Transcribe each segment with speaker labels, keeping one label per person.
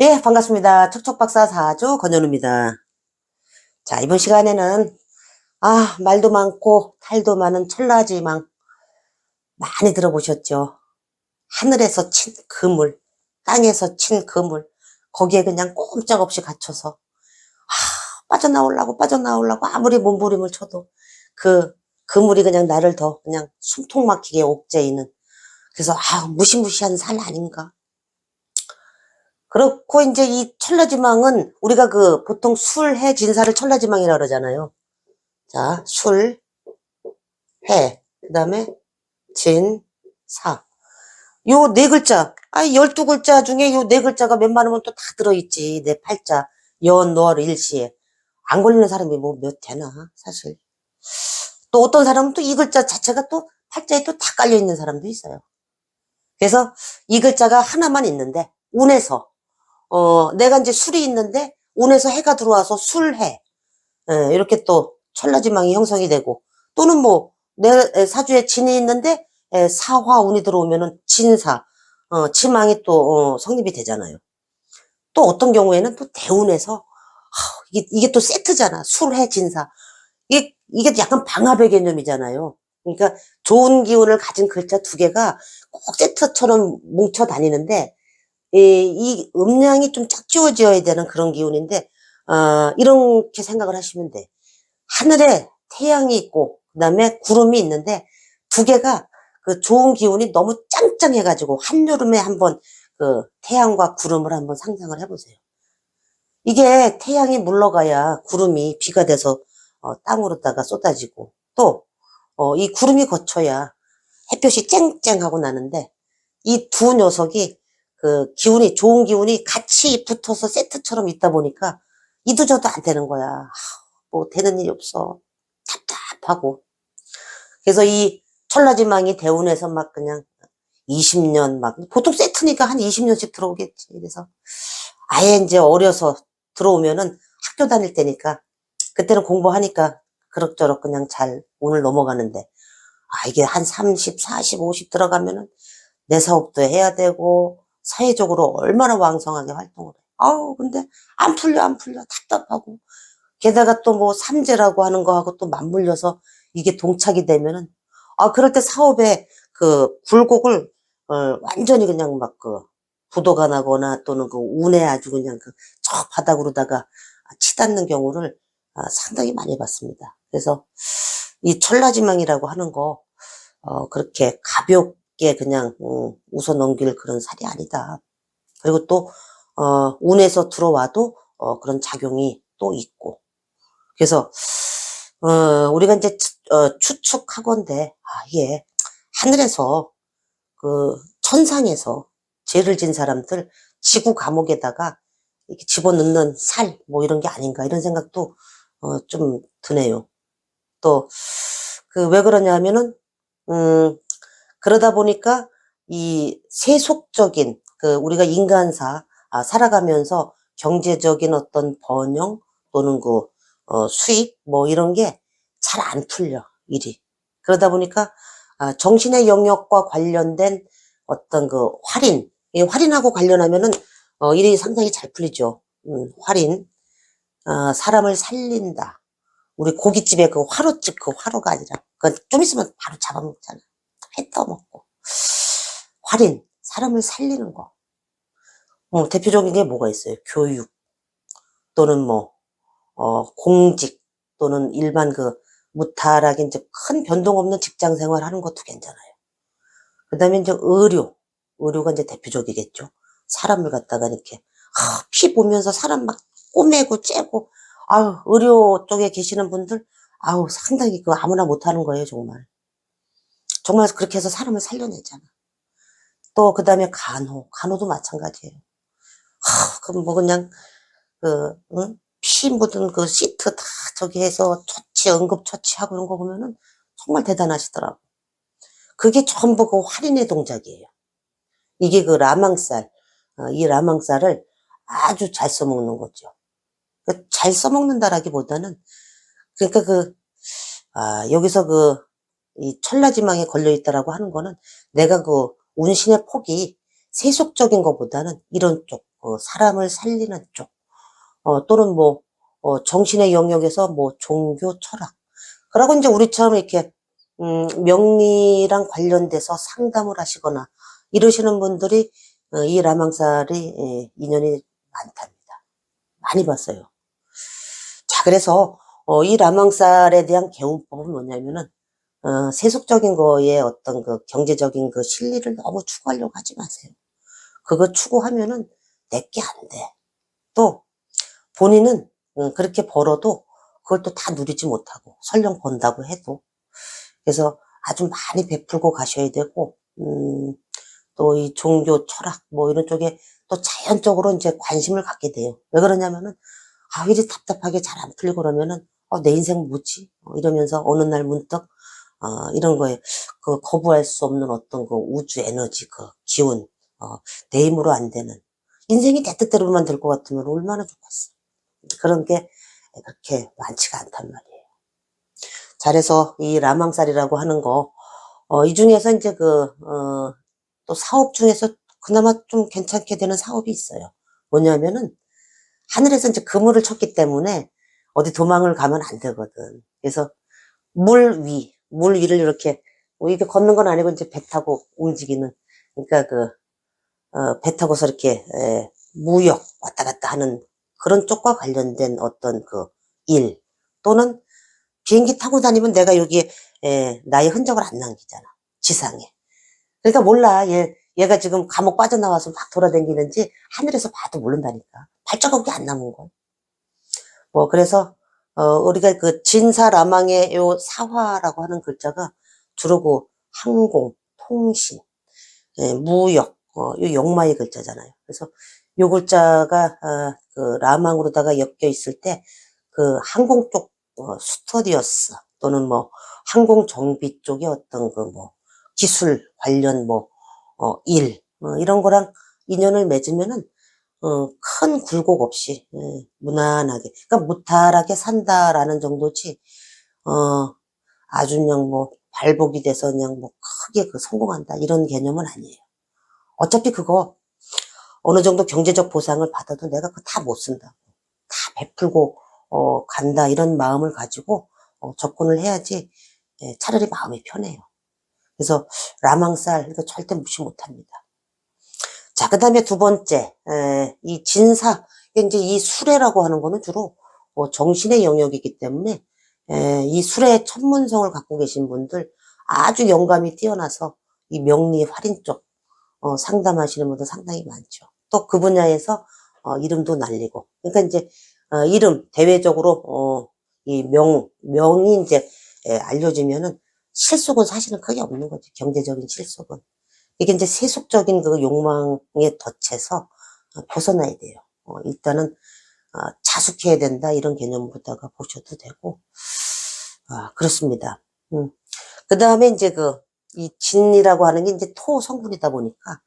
Speaker 1: 예, 반갑습니다. 척척박사 4조 권현우입니다. 자, 이번 시간에는, 아, 말도 많고, 탈도 많은 천라지망, 많이 들어보셨죠? 하늘에서 친 그물, 땅에서 친 그물, 거기에 그냥 꼼짝없이 갇혀서, 아, 빠져나오려고, 빠져나오려고, 아무리 몸부림을 쳐도, 그, 그물이 그냥 나를 더 그냥 숨통 막히게 옥죄이는, 그래서, 아, 무시무시한 살 아닌가? 그렇고 이제 이 천라지망은 우리가 그 보통 술, 해, 진사를 천라지망이라고 그러잖아요. 자, 술, 해, 그 다음에 진, 사. 요 네 글자, 아니 열두 글자 중에 요 네 글자가 웬만하면 또 다 들어있지. 내 팔자, 연, 월, 일시에. 안 걸리는 사람이 뭐 몇 되나, 사실. 또 어떤 사람은 또 이 글자 자체가 또 팔자에 또 다 깔려있는 사람도 있어요. 그래서 이 글자가 하나만 있는데, 운에서, 어, 내가 이제 술이 있는데, 운에서 해가 들어와서 술해. 예, 이렇게 또 천라지망이 형성이 되고, 또는 뭐, 내 사주에 진이 있는데, 예, 사화 운이 들어오면은 진사, 어, 지망이 또, 어, 성립이 되잖아요. 또 어떤 경우에는 또 대운에서, 하, 이게, 이게 또 세트잖아. 술해, 진사. 이게, 이게 약간 방합의 개념이잖아요. 그러니까 좋은 기운을 가진 글자 두 개가 꼭 세트처럼 뭉쳐 다니는데, 이, 이 음량이 좀 짝지워져야 되는 그런 기운인데, 어, 이렇게 생각을 하시면 돼. 하늘에 태양이 있고, 그 다음에 구름이 있는데, 두 개가 그 좋은 기운이 너무 짱짱해가지고, 한여름에 한번 그 태양과 구름을 한번 상상을 해보세요. 이게 태양이 물러가야 구름이 비가 돼서 어, 땅으로다가 쏟아지고, 또, 어, 이 구름이 거쳐야 햇볕이 쨍쨍하고 나는데, 이 두 녀석이 그 기운이 좋은 기운이 같이 붙어서 세트처럼 있다 보니까 이도 저도 안 되는 거야. 하, 뭐 되는 일이 없어. 답답하고. 그래서 이 천라지망이 대운에서 막 그냥 20년 막 보통 세트니까 한 20년씩 들어오겠지. 그래서 아예 이제 어려서 들어오면은 학교 다닐 때니까 그때는 공부하니까 그럭저럭 그냥 잘 오늘 넘어가는데 아 이게 한 30, 40, 50 들어가면은 내 사업도 해야 되고 사회적으로 얼마나 왕성하게 활동을 해. 아우, 근데 안 풀려, 안 풀려. 답답하고. 게다가 또 뭐 삼재라고 하는 거하고 또 맞물려서 이게 동착이 되면은, 아, 그럴 때 사업에 그 굴곡을, 어, 완전히 그냥 막 그, 부도가 나거나 또는 그 운에 아주 그냥 그, 저 바닥으로다가 치닫는 경우를 아, 상당히 많이 봤습니다. 그래서 이 천라지망이라고 하는 거, 어, 그렇게 가볍 게 그냥, 음, 웃어 넘길 그런 살이 아니다. 그리고 또, 어, 운에서 들어와도, 어, 그런 작용이 또 있고. 그래서, 어, 우리가 이제, 추- 어, 추측하건대, 아, 예. 하늘에서, 그, 천상에서 죄를 진 사람들 지구 감옥에다가 이렇게 집어넣는 살, 뭐 이런 게 아닌가, 이런 생각도, 어, 좀 드네요. 또, 그, 왜 그러냐 하면은, 음, 그러다 보니까 이 세속적인 그 우리가 인간사 아, 살아가면서 경제적인 어떤 번영 또는 그 어, 수익 뭐 이런 게 잘 안 풀려 일이. 그러다 보니까 아, 정신의 영역과 관련된 어떤 그 활인 이 활인하고 관련하면은 어, 일이 상당히 잘 풀리죠. 음, 활인. 아, 사람을 살린다. 우리 고깃집에 그 화로집 그 화로가 아니라 그좀 있으면 바로 잡아먹잖아 회 떠먹고. 활인 사람을 살리는 거. 어, 대표적인 게 뭐가 있어요? 교육 또는 뭐 어, 공직 또는 일반 그 무탈하게 이제 큰 변동 없는 직장 생활 하는 것도 괜찮아요. 그 다음에 이제 의료. 의료가 이제 대표적이겠죠. 사람을 갖다가 이렇게 아, 피 보면서 사람 막 꼬매고 째고. 아유 의료 쪽에 계시는 분들 아우 상당히 그 아무나 못하는 거예요 정말 정말 그렇게 해서 사람을 살려내잖아. 또, 그 다음에 간호. 간호도 마찬가지예요. 하, 그럼 뭐 그냥, 그, 응? 피 묻은 그 시트 다 저기 해서 처치, 응급 처치하고 이런 거 보면은 정말 대단하시더라고. 그게 전부 그 할인의 동작이에요. 이게 그 라망살, 어, 이 라망살을 아주 잘 써먹는 거죠. 그잘 써먹는다라기보다는, 그러니까 그, 아, 여기서 그, 이 천라지망에 걸려 있다라고 하는 거는 내가 그 운신의 폭이 세속적인 것보다는 이런 쪽, 어, 사람을 살리는 쪽, 어, 또는 뭐, 어, 정신의 영역에서 뭐, 종교, 철학. 그러고 이제 우리처럼 이렇게, 음, 명리랑 관련돼서 상담을 하시거나 이러시는 분들이 어, 이 라망살이 예, 인연이 많답니다. 많이 봤어요. 자, 그래서 어, 이 라망살에 대한 개운법은 뭐냐면은 어, 세속적인 거에 어떤 그 경제적인 그 실리를 너무 추구하려고 하지 마세요. 그거 추구하면은 내게 안 돼. 또 본인은 음, 그렇게 벌어도 그걸 또 다 누리지 못하고 설령 번다고 해도 그래서 아주 많이 베풀고 가셔야 되고 음, 또 이 종교 철학 뭐 이런 쪽에 또 자연적으로 이제 관심을 갖게 돼요. 왜 그러냐면은 아 이리 답답하게 잘 안 풀리고 그러면은 어, 내 인생 뭐지? 어, 이러면서 어느 날 문득 어, 이런 거에 그 거부할 수 없는 어떤 그 우주 에너지 그 기운 어, 내 힘으로 안 되는 인생이 내 뜻대로만 될 것 같으면 얼마나 좋겠어. 그런 게 그렇게 많지가 않단 말이에요. 잘해서 이 라망살이라고 하는 거, 어, 이 중에서 이제 그, 어, 또 사업 중에서 그나마 좀 괜찮게 되는 사업이 있어요. 뭐냐면은, 하늘에서 이제 그물을 쳤기 때문에 어디 도망을 가면 안 되거든. 그래서 물 위, 물 위를 이렇게, 뭐 이렇게 걷는 건 아니고 이제 배 타고 움직이는, 그러니까 그, 어, 배 타고서 이렇게, 에, 무역 왔다 갔다 하는 그런 쪽과 관련된 어떤 그 일, 또는 비행기 타고 다니면 내가 여기에, 에, 나의 흔적을 안 남기잖아. 지상에. 그러니까 몰라. 얘, 얘가 지금 감옥 빠져나와서 막 돌아다니는지 하늘에서 봐도 모른다니까. 발자국이 안 남은 거. 뭐, 그래서, 어, 우리가 그 진사라망의 요 사화라고 하는 글자가 주로 그 항공, 통신, 예, 무역, 어, 요 역마의 글자잖아요. 그래서 요 글자가, 어, 그 라망으로다가 엮여 있을 때, 그 항공 쪽, 어, 스튜디오스 또는 뭐, 항공 정비 쪽의 어떤 그 뭐, 기술 관련 뭐, 어, 일, 어, 이런 거랑 인연을 맺으면은, 어, 큰 굴곡 없이, 예, 무난하게. 그러니까 무탈하게 산다라는 정도지, 어, 아주 그냥 뭐, 발복이 돼서 그냥 뭐, 크게 그 성공한다. 이런 개념은 아니에요. 어차피 그거, 어느 정도 경제적 보상을 받아도 내가 그거 다 못 쓴다. 다 베풀고, 어, 간다. 이런 마음을 가지고, 어, 접근을 해야지, 예, 차라리 마음이 편해요. 그래서, 라망살, 이거 절대 무시 못 합니다. 자, 그 다음에 두 번째, 에, 이 진사, 이제 이 수레라고 하는 거는 주로 어, 정신의 영역이기 때문에 에, 이 수레의 천문성을 갖고 계신 분들 아주 영감이 뛰어나서 이 명리 활인 쪽 어, 상담하시는 분들 상당히 많죠. 또 그 분야에서 어, 이름도 날리고, 그러니까 이제 어, 이름 대외적으로 어, 이 명, 명이 이제 에, 알려지면은 실속은 사실은 크게 없는 거죠. 경제적인 실속은. 이게 이제 세속적인 그 욕망에 덧해서 어, 벗어나야 돼요. 어, 일단은 어, 자숙해야 된다 이런 개념부터가 보셔도 되고 아, 그렇습니다. 음. 그 다음에 이제 그 이 진이라고 하는 게 이제 토 성분이다 보니까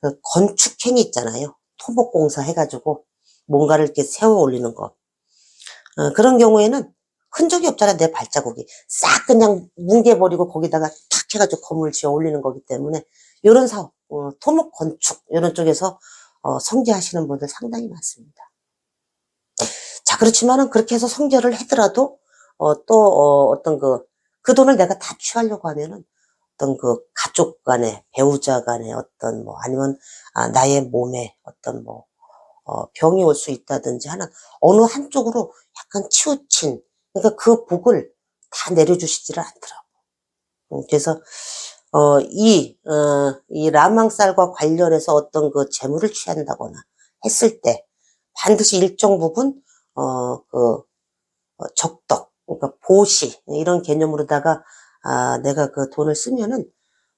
Speaker 1: 그 건축행위 있잖아요. 토목공사 해가지고 뭔가를 이렇게 세워 올리는 거. 어, 그런 경우에는 흔적이 없잖아, 내 발자국이. 싹 그냥 뭉개버리고 거기다가 탁 해가지고 건물 지어 올리는 거기 때문에, 요런 사업, 어, 토목 건축, 이런 쪽에서, 어, 성제하시는 분들 상당히 많습니다. 자, 그렇지만은 그렇게 해서 성제를 하더라도, 어, 또, 어, 어떤 그, 그 돈을 내가 다 취하려고 하면은, 어떤 그 가족 간에, 배우자 간에 어떤 뭐, 아니면, 아, 나의 몸에 어떤 뭐, 어, 병이 올 수 있다든지 하는 어느 한쪽으로 약간 치우친, 그러니까 그 복을 다 내려주시지를 않더라고. 음, 그래서, 어, 이, 어, 이 라망살과 관련해서 어떤 그 재물을 취한다거나 했을 때 반드시 일정 부분, 어, 그, 어, 적덕, 그러니까 보시, 이런 개념으로다가, 아, 내가 그 돈을 쓰면은,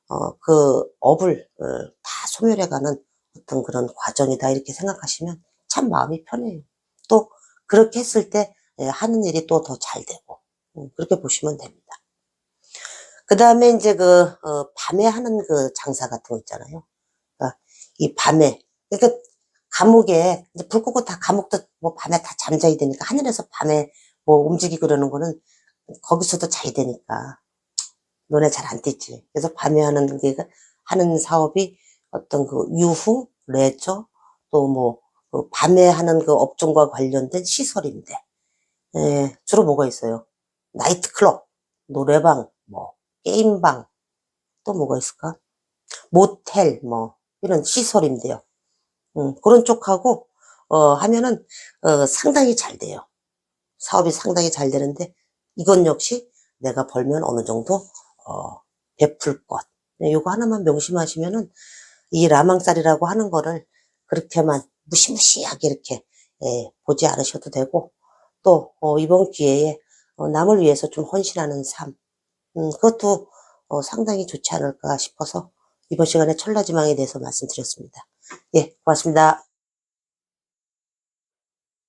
Speaker 1: 어, 그 업을, 어, 다 소멸해가는 어떤 그런 과정이다, 이렇게 생각하시면 참 마음이 편해요. 또, 그렇게 했을 때, 예, 하는 일이 또 더 잘 되고, 음, 그렇게 보시면 됩니다. 그 다음에 이제 그, 어, 밤에 하는 그 장사 같은 거 있잖아요. 그러니까 이 밤에, 그러니까 감옥에, 불 끄고 다 감옥도 뭐 밤에 다 잠자야 되니까, 하늘에서 밤에 뭐 움직이고 그러는 거는 거기서도 자야 되니까, 눈에 잘 안 띄지. 그래서 밤에 하는 게, 하는 사업이 어떤 그 유흥, 레저, 또 뭐, 그 밤에 하는 그 업종과 관련된 시설인데, 예, 주로 뭐가 있어요? 나이트클럽, 노래방, 뭐, 게임방, 또 뭐가 있을까? 모텔, 뭐, 이런 시설인데요. 음, 그런 쪽하고, 어, 하면은, 어, 상당히 잘 돼요. 사업이 상당히 잘 되는데, 이건 역시 내가 벌면 어느 정도, 어, 베풀 것. 네, 요거 하나만 명심하시면은, 이 라망살이라고 하는 거를 그렇게만 무시무시하게 이렇게, 예, 보지 않으셔도 되고, 또, 어, 이번 기회에, 어, 남을 위해서 좀 헌신하는 삶, 음, 그것도, 어, 상당히 좋지 않을까 싶어서, 이번 시간에 천라지망에 대해서 말씀드렸습니다. 예, 고맙습니다.